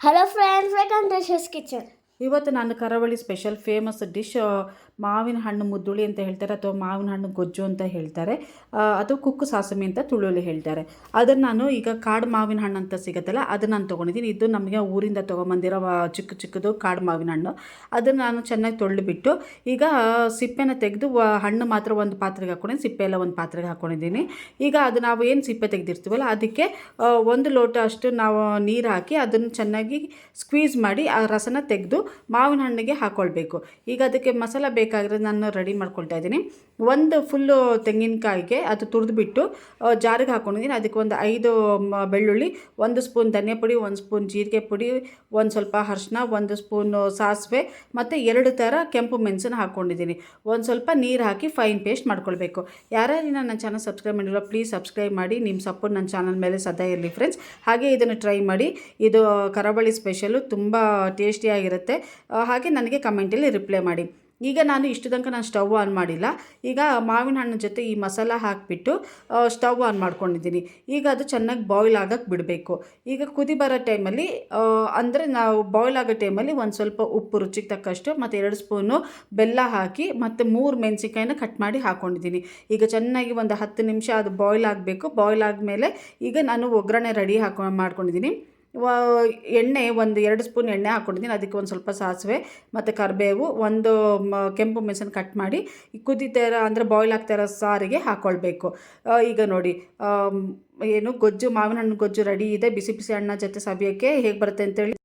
Hello friends, welcome to Shish's Kitchen. ಇವತ್ತು ನಾನು ಕರಾವಳಿ ಸ್ಪೆಷಲ್ ಫೇಮಸ್ ಡಿಶ್ ಮಾವಿನ ಹಣ್ಣು ಮುದ್ದುಳಿ ಅಂತ ಹೇಳ್ತಾರೆ ಅಥವಾ ಮಾವಿನ ಹಣ್ಣು ಗೊಜ್ಜು ಅಂತ ಹೇಳ್ತಾರೆ. ಅದು ಕುಕ್ಕು ಸಾಸಮಿ ಅಂತ ತುಳುವಲ್ಲಿ ಹೇಳ್ತಾರೆ. ಅದನ್ನು ನಾನು ಈಗ ಕಾಡು ಮಾವಿನ ಹಣ್ಣು ಅಂತ ಸಿಗುತ್ತಲ್ಲ, ಅದನ್ನು ನಾನು ತೊಗೊಂಡಿದ್ದೀನಿ. ಇದು ನಮಗೆ ಊರಿಂದ ತೊಗೊಂಬಂದಿರೋ ಚಿಕ್ಕ ಚಿಕ್ಕದು ಕಾಡು ಮಾವಿನ ಹಣ್ಣು. ಅದನ್ನು ನಾನು ಚೆನ್ನಾಗಿ ತೊಳೆದುಬಿಟ್ಟು, ಈಗ ಸಿಪ್ಪೆನ ತೆಗೆದು ಹಣ್ಣು ಮಾತ್ರ ಒಂದು ಪಾತ್ರೆಗೆ ಹಾಕ್ಕೊಂಡಿದ್ದೀನಿ ಸಿಪ್ಪೆ ಎಲ್ಲ ಒಂದು ಪಾತ್ರೆಗೆ ಹಾಕ್ಕೊಂಡಿದ್ದೀನಿ ಈಗ ಅದು ನಾವು ಏನು ಸಿಪ್ಪೆ ತೆಗೆದಿರ್ತೀವಲ್ಲ, ಅದಕ್ಕೆ ಒಂದು ಲೋಟ ಅಷ್ಟು ನಾವು ನೀರು ಹಾಕಿ ಅದನ್ನು ಚೆನ್ನಾಗಿ ಸ್ಕ್ವೀಸ್ ಮಾಡಿ, ಆ, ರಸನ ತೆಗೆದು ಮಾವಿನ ಹಣ್ಣಿಗೆ ಹಾಕ್ಕೊಳ್ಬೇಕು ಈಗ ಅದಕ್ಕೆ ಮಸಾಲ ಬೇಕಾಗಿರೋದು ನಾನು ರೆಡಿ ಮಾಡ್ಕೊಳ್ತಾ ಇದ್ದೀನಿ. ಒಂದು ಫುಲ್ಲು ತೆಂಗಿನಕಾಯಿಗೆ ಅದು ತುರಿದ್ಬಿಟ್ಟು ಜಾರಿಗೆ ಹಾಕ್ಕೊಂಡಿದ್ದೀನಿ ಅದಕ್ಕೆ ಒಂದು ಐದು ಬೆಳ್ಳುಳ್ಳಿ, ಒಂದು ಸ್ಪೂನ್ ಧನಿಯ ಪುಡಿ, ಒಂದು ಸ್ಪೂನ್ ಜೀರಿಗೆ ಪುಡಿ, ಒಂದು ಸ್ವಲ್ಪ ಅರಿಶಿನ ಒಂದು ಸ್ಪೂನು ಸಾಸಿವೆ ಮತ್ತು ಎರಡು ಥರ ಕೆಂಪು ಮೆಣಸನ್ನು ಹಾಕ್ಕೊಂಡಿದ್ದೀನಿ ಒಂದು ಸ್ವಲ್ಪ ನೀರು ಹಾಕಿ ಫೈನ್ ಪೇಸ್ಟ್ ಮಾಡ್ಕೊಳ್ಬೇಕು. ಯಾರ್ಯಾರು ನನ್ನ ಚಾನಲ್ ಸಬ್ಸ್ಕ್ರೈಬ್ ಮಾಡಿರೋ ಪ್ಲೀಸ್ ಸಬ್ಸ್ಕ್ರೈಬ್ ಮಾಡಿ. ನಿಮ್ಮ ಸಪೋರ್ಟ್ ನನ್ನ ಚಾನಲ್ ಮೇಲೆ ಸದಾ ಇರಲಿ ಫ್ರೆಂಡ್ಸ್ ಹಾಗೆ ಇದನ್ನು ಟ್ರೈ ಮಾಡಿ. ಇದು, ಕರಾವಳಿ ಸ್ಪೆಷಲು ತುಂಬ ಟೇಸ್ಟಿಯಾಗಿರುತ್ತೆ ಹಾಗೆ ನನಗೆ ಕಮೆಂಟಲ್ಲಿ ರಿಪ್ಲೈ ಮಾಡಿ. ಈಗ ನಾನು ಇಷ್ಟು ತನಕ ನಾನು ಸ್ಟವ್ ಆನ್ ಮಾಡಿಲ್ಲ. ಈಗ ಮಾವಿನ ಹಣ್ಣು ಜೊತೆ ಈ ಮಸಾಲ ಹಾಕಿಬಿಟ್ಟು ಸ್ಟವ್ ಆನ್ ಮಾಡ್ಕೊಂಡಿದ್ದೀನಿ. ಈಗ ಅದು ಚೆನ್ನಾಗಿ ಬಾಯ್ಲ್ ಆಗಕ್ಕೆ ಬಿಡಬೇಕು. ಈಗ ಕುದಿ ಬರೋ ಟೈಮಲ್ಲಿ ಅಂದರೆ ನಾವು ಬಾಯ್ಲ್ ಆಗೋ ಟೈಮಲ್ಲಿ ಒಂದು ಸ್ವಲ್ಪ ಉಪ್ಪು ರುಚಿಗೆ ತಕ್ಕಷ್ಟು ಮತ್ತು ಎರಡು ಸ್ಪೂನು ಬೆಲ್ಲ ಹಾಕಿ ಮತ್ತು ಮೂರು ಮೆಣಸಿನ್ಕಾಯಿನ ಕಟ್ ಮಾಡಿ ಹಾಕ್ಕೊಂಡಿದ್ದೀನಿ ಈಗ ಚೆನ್ನಾಗಿ ಒಂದು ಹತ್ತು ನಿಮಿಷ ಅದು ಬಾಯ್ಲ್ ಆಗಬೇಕು. ಬಾಯ್ಲ್ ಆದಮೇಲೆ ಈಗ ನಾನು ಒಗ್ಗರಣೆ ರೆಡಿ ಹಾಕೊ ಮಾಡ್ಕೊಂಡಿದ್ದೀನಿ. ಎಣ್ಣೆ ಒಂದು ಎರಡು ಸ್ಪೂನ್ ಎಣ್ಣೆ ಹಾಕ್ಕೊಂಡಿದ್ದೀನಿ. ಅದಕ್ಕೆ ಒಂದು ಸ್ವಲ್ಪ ಸಾಸಿವೆ ಮತ್ತು ಕರಿಬೇವು, ಒಂದು ಕೆಂಪು ಮೆಣಸನ್ನು ಕಟ್ ಮಾಡಿ ಕುದಿತಾ ಇರೋ ಅಂದರೆ ಬಾಯ್ಲ್ ಆಗ್ತಾ ಇರೋ ಸಾರಿಗೆ ಹಾಕ್ಕೊಳ್ಬೇಕು ಈಗ ನೋಡಿ ಏನು ಗೊಜ್ಜು, ಮಾವಿನ ಹಣ್ಣು ಗೊಜ್ಜು ರೆಡಿ ಇದೆ. ಬಿಸಿ ಬಿಸಿ ಅಣ್ಣ ಜೊತೆ ಸವಿಯೋಕ್ಕೆ ಹೇಗೆ ಬರುತ್ತೆ ಅಂತೇಳಿ